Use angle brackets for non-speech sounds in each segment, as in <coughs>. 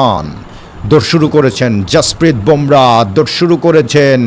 খান দৌড় শুরু করেছেন জসপ্রীত বুমরা, দৌড় শুরু করেছেন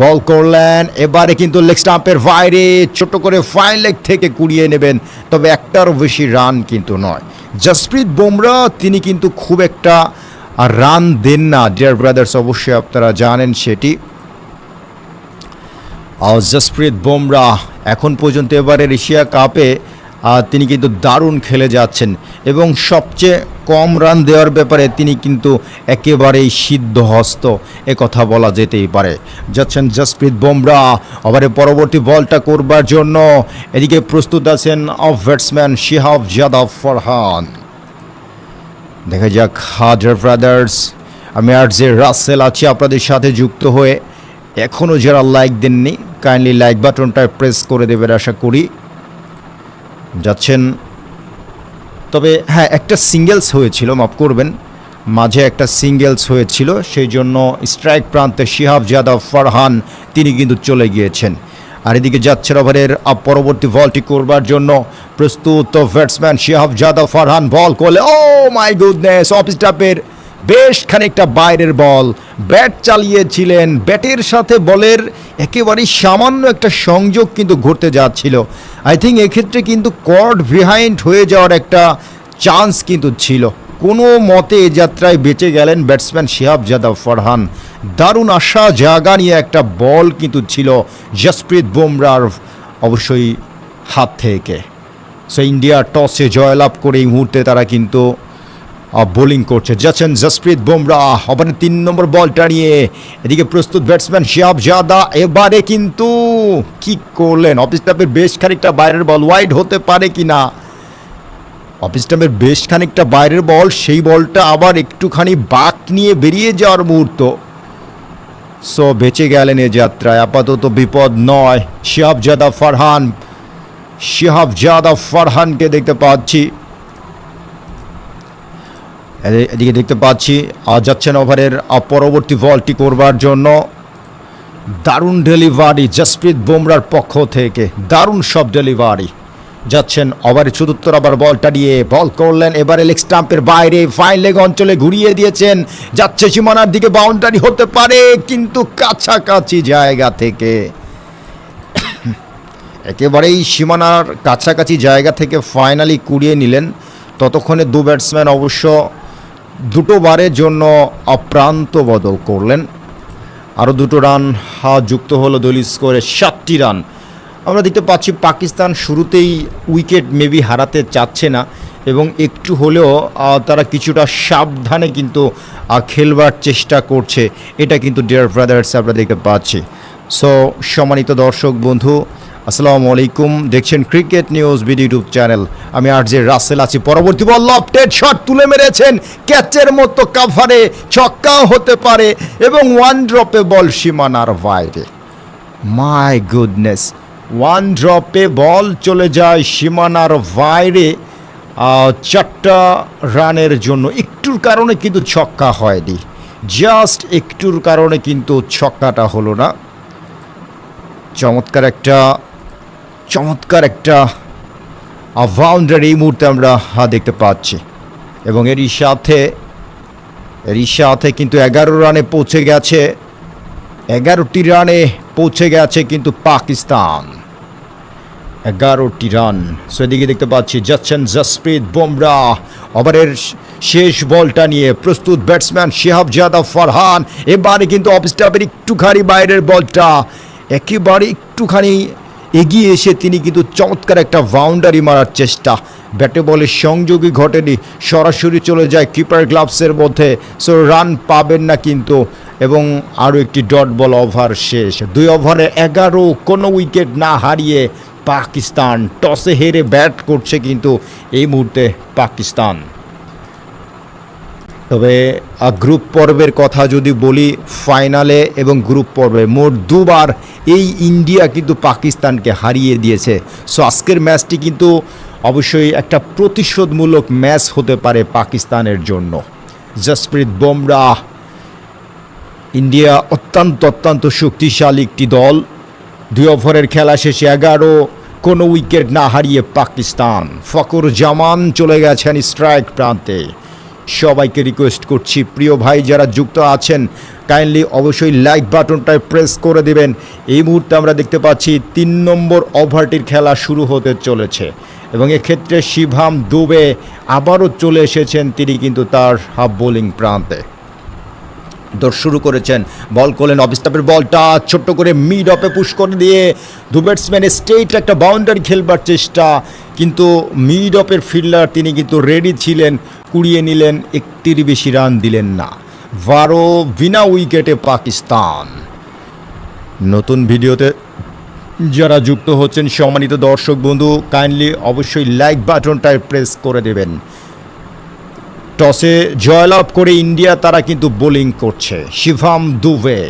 বল করলেন। এবারে কিন্তু লেগ স্টাম্পের বাইরে ছোট করে ফাইন লেগ থেকে কুড়িয়ে নেবেন, তবে একটারও বেশি রান কিন্তু নয়। জসপ্রীত বুমরা, তিনি কিন্তু খুব একটা রান দেন না। ডিয়ার ব্রাদার্স অবশ্যই আপনারা জানেন সেটি। জসপ্রীত বুমরা এখন পর্যন্ত এবারের এশিয়া কাপে তিনি কিন্তু দারুণ খেলে যাচ্ছেন এবং সবচেয়ে কম রান দেওয়ার ব্যাপারে তিনি কিন্তু একেবারেই সিদ্ধহস্ত। এ কথা বলা যেতেই পারে। যাচ্ছেন জসপ্রীত বুমরা। ওভারে পরবর্তী বলটা করবার জন্য এদিকে প্রস্তুত আছেন অফ ব্যাটসম্যান শিহাব যাদব ফরহান। দেখা যাক হাজার ব্রাদার্স, আমি আর যে রাসেল আছি, আপনাদের সাথে যুক্ত হয়ে এখনও যারা লাইক দেননি, কাইন্ডলি লাইক বাটনটা প্রেস করে দেবেন আশা করি। যাচ্ছেন। তবে হ্যাঁ একটা সিঙ্গেলস হয়েছিল, মাফ করবেন। মাঝে একটা সিঙ্গেলস হয়েছিল, সেই জন্য স্ট্রাইক প্রান্তে শিহাব যাদব, ফারহান, তিনি কিন্তু চলে গিয়েছেন। আর এদিকে যাচ্ছেন ওভারের পরবর্তী বলটি করবার জন্য প্রস্তুত ব্যাটসম্যান শিহাব যাদব, ফারহান বল করলে ও মাই গুডনেস অফ স্টাফের বেশ খানিকটা বাইরের বল। ব্যাট চালিয়েছিলেন। ব্যাটের সাথে বলের একেবারেই সামান্য একটা সংযোগ কিন্তু ঘটতে যাচ্ছিল। আই থিঙ্ক এক্ষেত্রে কিন্তু কর্ড বিহাইন্ড হয়ে যাওয়ার একটা চান্স কিন্তু ছিল। কোনো মতে এ যাত্রায় বেঁচে গেলেন ব্যাটসম্যান শিহাব যাদব ফরহান। দারুণ আশা, জায়গা নিয়ে একটা বল কিন্তু ছিল জসপ্রীত বুমরার অবশ্যই হাত থেকে। সো ইন্ডিয়া টসে জয়লাভ করে এই মুহূর্তে তারা কিন্তু বোলিং করছে যাচ্ছেন জসপ্রীত বুমরা। ওখানে তিন নম্বর বলটা নিয়ে এদিকে প্রস্তুত ব্যাটসম্যান শিহাব জাদা। এবারে কিন্তু কি করলেন? অফিস স্টাফের বেশ খানিকটা বাইরের বল ওয়াইড হতে পারে কি না অফিস স্টাফের বেশ খানিকটা বাইরের বল সেই বলটা আবার একটুখানি বাক নিয়ে বেরিয়ে যাওয়ার মুহূর্ত। সো বেঁচে গেলেন এ যাত্রায়। আপাতত বিপদ নয়। শিহাব জাদা, ফারহান। শিহাব জাদা, ফারহানকে দেখতে পাচ্ছি। এদিকে দেখতে পাচ্ছি আহ, যাচ্ছেন ওভারের পরবর্তী বলটি করবার জন্য। দারুণ ডেলিভারি জসপ্রীত বুমরার পক্ষ থেকে দারুণ সব ডেলিভারি। যাচ্ছেন ওভারে চতুর্থ আবার বলটা দিয়ে বল করলেন এবারে লেগ স্টাম্পের বাইরে ফাইন লেগ অঞ্চলে ঘুরিয়ে দিয়েছেন। যাচ্ছে সীমানার দিকে বাউন্ডারি হতে পারে কিন্তু কাছাকাছি জায়গা থেকে। <coughs> একেবারেই সীমানার কাছাকাছি জায়গা থেকে ফাইনালি কুড়িয়ে নিলেন। ততক্ষণে দু ব্যাটসম্যান অবশ্য দুটো বারের জন্য অপ্রান্ত বদল করলেন। আরও দুটো রান হা যুক্ত হলো দলীয় স্কোরে, সাতটি রান। আমরা দেখতে পাচ্ছি পাকিস্তান শুরুতেই উইকেট মেবি হারাতে চাচ্ছে না এবং একটু হলেও তারা কিছুটা সাবধানে কিন্তু খেলবার চেষ্টা করছে। এটা কিন্তু ডিয়ার ব্রাদার্স আমরা দেখতে পাচ্ছি। সো, সম্মানিত দর্শক বন্ধু, আসসালামু আলাইকুম। দেখছেন cricket news BD YouTube channel. আমি আর যে রাসেল আছি, পরবর্তী বল লফটেড শট তুলে মেরেছেন। ক্যাচের মতো কাভারে ছক্কাও হতে পারে এবং ওয়ান ড্রপে বল সীমানার বাইরে। মাই গুডনেস ওয়ান ড্রপে বল চলে যায় সীমানার বাইরে চারটা রানের জন্য। একটুর কারণে কিন্তু ছক্কা হয়নি। জাস্ট একটুর কারণে কিন্তু ছক্কাটা হলো না। চমৎকার একটা চমৎকার একটা বাউন্ডার এই মুহূর্তে আমরা দেখতে পাচ্ছি। এবং এরই সাথে এরই সাথে কিন্তু এগারো রানে পৌঁছে গেছে, এগারোটি রানে পৌঁছে গেছে কিন্তু পাকিস্তান। এগারোটি রান। সেদিকে দেখতে পাচ্ছি যাচ্ছেন জসপ্রীত বুমরা। ওভারের শেষ বলটা নিয়ে প্রস্তুত ব্যাটসম্যান শেহাব যাদব ফরহান। এবারে কিন্তু অফ স্টাফের একটুখানি বাইরের বলটা, একেবারে একটুখানি এগিয়ে এসে তিনি কিন্তু চমৎকার একটা বাউন্ডারি মারার চেষ্টা। ব্যাটে বলে সংযোগই ঘটেনি, সরাসরি চলে যায় কিপার গ্লাভসের মধ্যে। সো রান পাবেন না কিন্তু, এবং আরও একটি ডট বল ওভার শেষ। দুই ওভারে এগারো, কোনো উইকেট না হারিয়ে পাকিস্তান টসে হেরে ব্যাট করছে কিন্তু এই মুহূর্তে পাকিস্তান। তবে গ্রুপ পর্বের কথা যদি বলি, ফাইনালে এবং গ্রুপ পর্বে মোট দুবার এই ইন্ডিয়া কিন্তু পাকিস্তানকে হারিয়ে দিয়েছে। সো আজকের ম্যাচটি কিন্তু অবশ্যই একটা প্রতিশোধমূলক ম্যাচ হতে পারে পাকিস্তানের জন্য। জসপ্রীত বুমরা, ইন্ডিয়া অত্যন্ত অত্যন্ত শক্তিশালী একটি দল। দুই ওভারের খেলা শেষে এগারো, কোনো উইকেট না হারিয়ে পাকিস্তান। ফকর জামান চলে গেছেন স্ট্রাইক প্রান্তে। সবাইকে রিকোয়েস্ট করছি। প্রিয় ভাই, যারা যুক্ত আছেন কাইন্ডলি অবশ্যই লাইক বাটনটায় প্রেস করে দিবেন। এই মুহূর্তে আমরা দেখতে পাচ্ছি তিন নম্বর ওভারটির খেলা শুরু হতে চলেছে এবং এক্ষেত্রে শিভাম দুবে আবারও চলে এসেছেন, তিনি কিন্তু তার হাফ বোলিং প্রান্তে। দৌড় শুরু করেছেন। বল করলেন অবিস্টাপের বলটা, ছোট্ট করে মিড অপে পুশ করে দিয়ে দু ব্যাটসম্যানের স্টেট একটা বাউন্ডারি খেলবার চেষ্টা। কিন্তু মিড অপের ফিল্ডার তিনি কিন্তু রেডি ছিলেন, কুড়িয়ে নিলেন, একটির বেশি রান দিলেন না। বারো বিনা উইকেটে পাকিস্তান। নতুন ভিডিওতে যারা যুক্ত হচ্ছেন সম্মানিত দর্শক বন্ধু কাইন্ডলি অবশ্যই লাইক বাটনটায় প্রেস করে দেবেন। টসে জয়লাভ করে ইন্ডিয়া তারা কিন্তু বোলিং করছে। শিভাম দুবে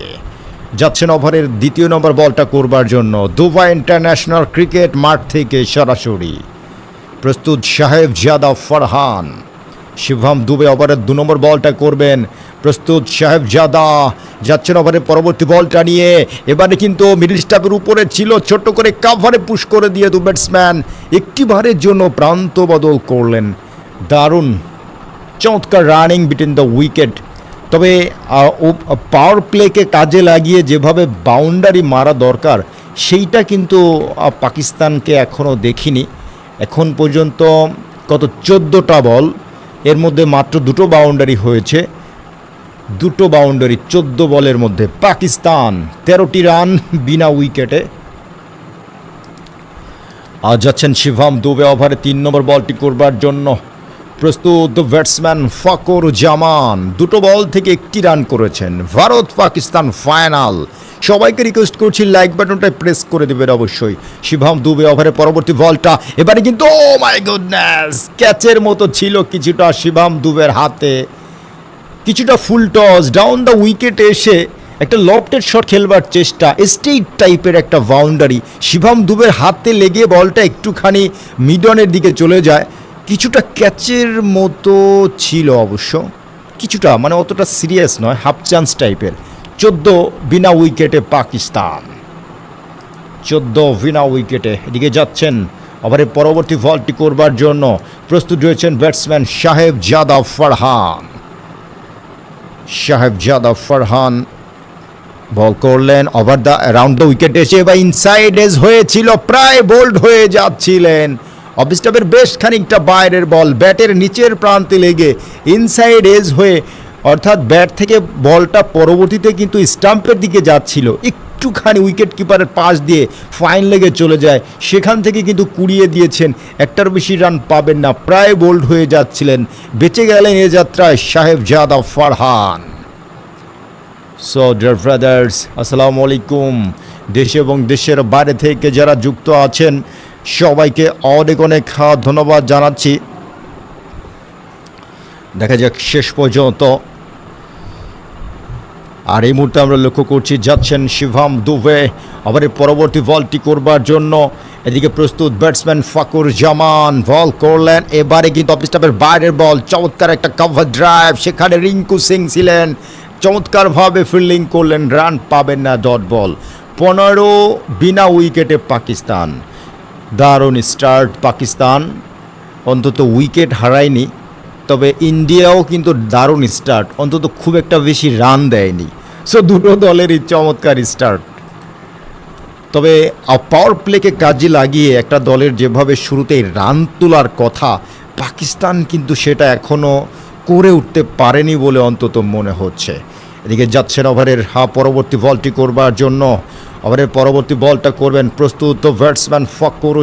যাচ্ছেন ওভারের দ্বিতীয় নম্বর বলটা করবার জন্য। দুবাই ইন্টারন্যাশনাল ক্রিকেট মাঠ থেকে সরাসরি। প্রস্তুত সাহেব জাদা ফরহান। শিভাম দুবে ওভারের দু নম্বর বলটা করবেন। প্রস্তুত সাহেব জাদা যাচ্ছেন ওভারের পরবর্তী বলটা নিয়ে। এবারে কিন্তু মিডিল স্টাফের উপরে ছিল, ছোট্ট করে কাভারে পুশ করে দিয়ে দু ব্যাটসম্যান একটি বারের জন্য প্রান্ত বদল করলেন। দারুণ চমৎকার রানিং বিটুইন দ্য উইকেট তবে পাওয়ার প্লেকে কাজে লাগিয়ে যেভাবে বাউন্ডারি মারা দরকার, সেইটা কিন্তু পাকিস্তানকে এখনও দেখিনি। এখন পর্যন্ত কত চোদ্দোটা বল, এর মধ্যে মাত্র দুটো বাউন্ডারি হয়েছে। দুটো বাউন্ডারি চোদ্দ বলের মধ্যে পাকিস্তান, তেরোটি রান বিনা উইকেটে আজ যাচ্ছেন শিভাম দুবে ওভারে তিন নম্বর বলটি করবার জন্য। প্রস্তুত ব্যাটসম্যান ফকর জামান। দুটো বল থেকে একটি রান করেছেন। ভারত পাকিস্তান ফাইনাল। সবাইকে রিকোয়েস্ট করছি লাইক বাটনটায় প্রেস করে দেবেন অবশ্যই। শিভাম দুবে ওভারে পরবর্তী বলটা। এবারে কিন্তু ও মাই গুডনেস ক্যাচের মতো ছিল কিছুটা শিভাম দুবের হাতে। কিছুটা ফুল টস ডাউন দ্য উইকেটে এসে একটা লফটেড শট খেলবার চেষ্টা স্টেট টাইপের একটা বাউন্ডারি শিভাম দুবের হাতে লেগে বলটা একটুখানি মিডনের দিকে চলে যায়। কিছুটা ক্যাচের মতো ছিল অবশ্য, কিছুটা মানে অতটা সিরিয়াস নয়, হাফ চান্স টাইপের। চোদ্দ বিনা উইকেটে পাকিস্তান। চোদ্দ বিনা উইকেটে এদিকে যাচ্ছেন ওভারের পরবর্তী বলটি করবার জন্য প্রস্তুত রয়েছেন ব্যাটসম্যান সাহেব জাদা ফারহান। সাহেব জাদা ফরহান বল করলেন, over the around the wicket এসে বা ইনসাইড এজ হয়েছিল, প্রায় বোল্ড হয়ে যাচ্ছিলেন অবিস্টাবের বেশ খানিকটা বাইরের বল। ব্যাটের নিচের প্রান্তে লেগে ইনসাইড এজ হয়ে, অর্থাৎ ব্যাট থেকে বলটা পরবর্তীতে কিন্তু স্টাম্পের দিকে যাচ্ছিল। একটুখানি উইকেট কিপারের পাশ দিয়ে ফাইন লেগে চলে যায়। সেখান থেকে কিন্তু কুড়িয়ে দিয়েছেন। একটার বেশি রান পাবেন না। প্রায় বোল্ড হয়ে যাচ্ছিলেন। বেঁচে গেলেন এ যাত্রায় সাহেব জাদা ফারহান। সো ডিয়ার ব্রাদার্স আসসালামু আলাইকুম। দেশ এবং দেশের বাইরে থেকে যারা যুক্ত আছেন সবাইকে অনেক অনেক ধন্যবাদ জানাচ্ছি। দেখা যাক শেষ পর্যন্ত। আর এই মুহূর্তে আমরা লক্ষ্য করছি, যাচ্ছেন শিভাম দুবে। আবার পরবর্তী বলটি করবার জন্য এদিকে প্রস্তুত ব্যাটসম্যান ফাকুর জামান। বল করলেন। এবারে কিন্তু অফ স্টাফের বাইরের বল। চমৎকার একটা কভার ড্রাইভ সেখানে রিঙ্কু সিং ছিলেন। চমৎকারভাবে ফিল্ডিং করলেন। রান পাবেন না ডট বল। পনেরো বিনা উইকেটে পাকিস্তান। দারুণ স্টার্ট পাকিস্তান। অন্তত উইকেট হারায়নি, তবে ইন্ডিয়াও কিন্তু দারুণ স্টার্ট। অন্তত খুব একটা বেশি রান দেয়নি। সো দুটো দলেরই চমৎকার স্টার্ট। তবে পাওয়ার প্লেকে কাজে লাগিয়ে একটা দলের যেভাবে শুরুতেই রান তোলার কথা, পাকিস্তান কিন্তু সেটা এখনও করে উঠতে পারেনি বলে অন্তত মনে হচ্ছে। এদিকে যাচ্ছেন ওভারের, হা, পরবর্তী বলটি করবার জন্য। ওভারের পরবর্তী বলটা করবেন প্রস্তুত ব্যাটসম্যান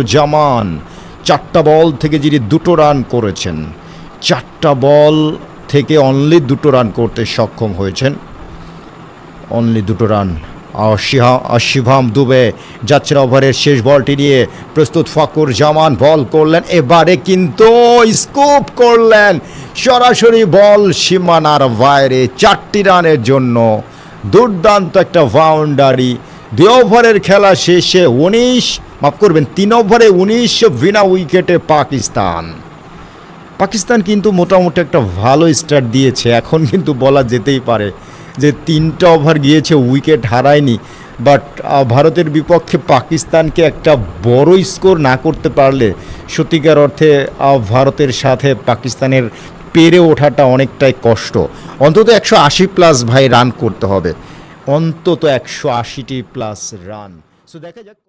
জামান। চারটা বল থেকে যিনি দুটো রান করেছেন, চারটা বল থেকে অনলি দুটো রান করতে সক্ষম হয়েছেন। অনলি দুটো রান শিভাম দুবে যাচ্ছেন ওভারের শেষ বলটি নিয়ে। প্রস্তুত ফাকুর জামান বল করলেন। এবারে কিন্তু স্কোপ করলেন। সরাসরি বল সীমানার বাইরে চারটি রানের জন্য। দুর্দান্ত একটা বাউন্ডারি। দুই ওভারের খেলা শেষে উনিশ, মাফ করবেন, তিন ওভারে উনিশ বিনা উইকেটে পাকিস্তান। পাকিস্তান কিন্তু মোটামুটি একটা ভালো স্টার্ট দিয়েছে। এখন কিন্তু বলা যেতেই পারে যে তিনটা ওভার গিয়েছে উইকেট হারায়নি। বাট ভারতের বিপক্ষে পাকিস্তানকে একটা বড় স্কোর না করতে পারলে সত্যিকার অর্থে ভারতের সাথে পাকিস্তানের পেরে ওঠাটা অনেকটাই কষ্ট। অন্তত একশো আশি প্লাস ভাই রান করতে হবে। অন্তত একশো আশিটি প্লাস রান সো দেখা যাক।